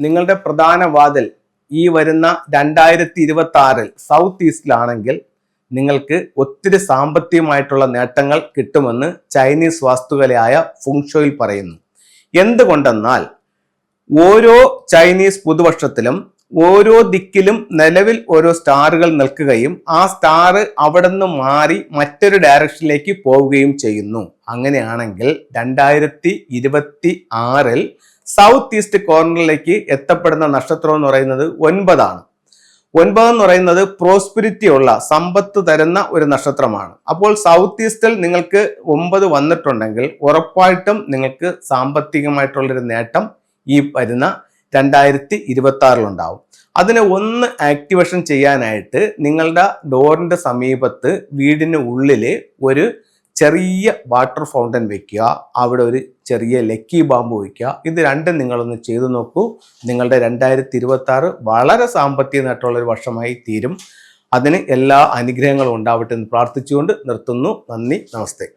നിങ്ങളുടെ പ്രധാന വാതിൽ ഈ വരുന്ന രണ്ടായിരത്തി ഇരുപത്തി ആറിൽ സൗത്ത് ഈസ്റ്റിലാണെങ്കിൽ നിങ്ങൾക്ക് ഒത്തിരി സാമ്പത്തികമായിട്ടുള്ള നേട്ടങ്ങൾ കിട്ടുമെന്ന് ചൈനീസ് വാസ്തുകലയായ ഫുങ്ഷോയിൽ പറയുന്നു. എന്തുകൊണ്ടെന്നാൽ ഓരോ ചൈനീസ് പുതുവർഷത്തിലും ഓരോ ദിക്കിലും നിലവിൽ ഓരോ സ്റ്റാറുകൾ നിൽക്കുകയും ആ സ്റ്റാർ അവിടെ നിന്ന് മാറി മറ്റൊരു ഡയറക്ഷനിലേക്ക് പോവുകയും ചെയ്യുന്നു. അങ്ങനെയാണെങ്കിൽ രണ്ടായിരത്തി ഇരുപത്തി ആറിൽ സൗത്ത് ഈസ്റ്റ് കോർണറിലേക്ക് എത്തപ്പെടുന്ന നക്ഷത്രം എന്ന് പറയുന്നത് ഒൻപതാണ്. ഒൻപത് എന്ന് പറയുന്നത് പ്രോസ്പിരിറ്റി ഉള്ള സമ്പത്ത് തരുന്ന ഒരു നക്ഷത്രമാണ്. അപ്പോൾ സൗത്ത് ഈസ്റ്റിൽ നിങ്ങൾക്ക് ഒമ്പത് വന്നിട്ടുണ്ടെങ്കിൽ ഉറപ്പായിട്ടും നിങ്ങൾക്ക് സാമ്പത്തികമായിട്ടുള്ളൊരു നേട്ടം ഈ വരുന്ന രണ്ടായിരത്തി ഇരുപത്തി ആറിലുണ്ടാവും അതിനെ ഒന്ന് ആക്ടിവേഷൻ ചെയ്യാനായിട്ട് നിങ്ങളുടെ ഡോറിന്റെ സമീപത്ത് വീടിന് ഉള്ളിൽ ഒരു ചെറിയ വാട്ടർ ഫൗണ്ടൻ വെക്കുക അവിടെ ഒരു ചെറിയ ലക്കി ബാമ്പ് വയ്ക്കുക ഇത് രണ്ടും നിങ്ങളൊന്ന് ചെയ്തു നോക്കൂ. നിങ്ങളുടെ രണ്ടായിരത്തി ഇരുപത്തി ആറ് വളരെ സാമ്പത്തിക നേട്ടമുള്ള ഒരു വർഷമായി തീരും. അതിന് എല്ലാ അനുഗ്രഹങ്ങളും ഉണ്ടാവട്ടെ എന്ന് പ്രാർത്ഥിച്ചുകൊണ്ട് നിർത്തുന്നു. നന്ദി നമസ്തേ.